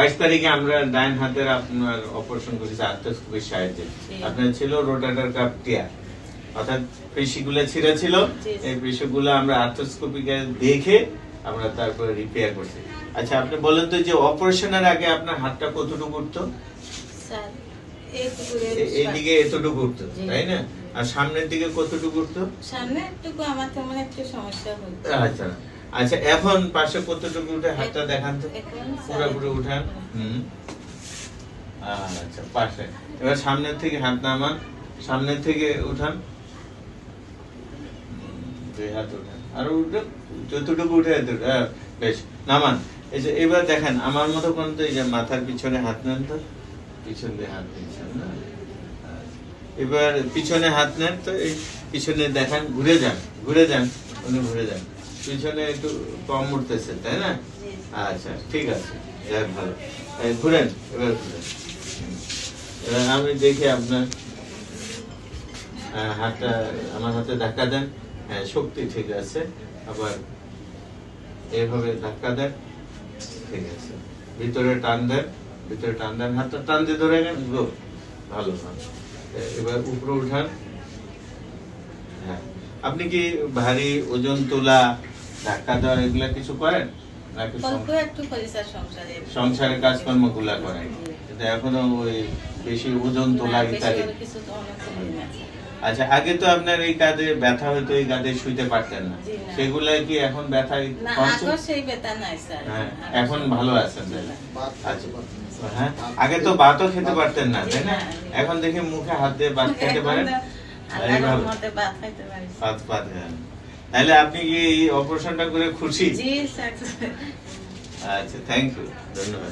বাইশ তারিখে আমরা ডাইন হাতের আপনার অপারেশন করেছি আর্থোস্কোপির সাহায্যে। আপনার ছিল রোটাটার কাপ অর্থাৎ পেশিগুলো ছিঁড়া ছিল। এই পেশিগুলো আমরা আর্থোস্কোপিকে দেখে আমরা তারপরে রিপেয়ার করছি। আচ্ছা আপনি বলেন তো যে অপারেশনের আগে আপনার হাতটা কতটুকু উঠতো? এইদিকে এতটুকু উঠতো তাই না? আর সামনের দিকে কতটুকু উঠতো? সামনে একটু আমার তেমন একটু সমস্যা হচ্ছে আচ্ছা। আচ্ছা এখন পাশে কতটুকু উঠে হাতটা দেখান তো। পুরোপুরি উঠান। হুম। আচ্ছা পাশে এবার সামনের থেকে হাত নামান। সামনের থেকে উঠান। দুই হাত উঠান। আর উঠে যতটুকু উঠে হ্যাঁ, বেশ নামান। এই যে এবার দেখেন আমার মতো কোন তো এই যে মাথার পিছনে হাত নেন তো। পিছন দিয়ে হাত দিচ্ছেন না? আচ্ছা। এবার পিছনে হাত নেন তো এই পিছনে দেখান ঘুরে যান ঘুরে যান উনি ঘুরে যান। পিছনে একটু কম উঠতেছে তাই না? আচ্ছা ঠিক আছে যাক ভালো। ঘুরেন এবার ঘুরেন। এবার আমি দেখি আপনার হাতটা আমার হাতে ধাক্কা দেন। হ্যাঁ শক্তি ঠিক আছে আবার এইভাবে ধাক্কা দেন। ঠিক আছে ভিতরে টান দেন ভিতরে টান দেন হাতটা টান দিয়ে ধরে নেন গো ভালো ভালো। এবার উপরে উঠান। হ্যাঁ আপনি কি ভারী ওজন তোলা ধাক্কা দেওয়া এগুলা কিছু করেন? নাকি সংসারের কাজকর্মগুলা করেন? কিন্তু এখনও ওই বেশি ওজন তোলা ইত্যাদি। আচ্ছা আগে তো আপনার এই কাঁধে ব্যথা হতো এই কাঁধে শুইতে পারতেন না। সেগুলা কি এখন ব্যথা না সেই বেতা নাই স্যার। হ্যাঁ এখন ভালো আছেন আচ্ছা। হ্যাঁ আগে তো ভাতও খেতে পারতেন না তাই না? এখন দেখি মুখে হাত দিয়ে ভাত খেতে পারেন। এইভাবে। ভাত খাইতে পারি। ভাত ভাত খান তাহলে আপনি কি অপারেশনটা করে খুশি? জি স্যার। আচ্ছা থ্যাংক ইউ ধন্যবাদ।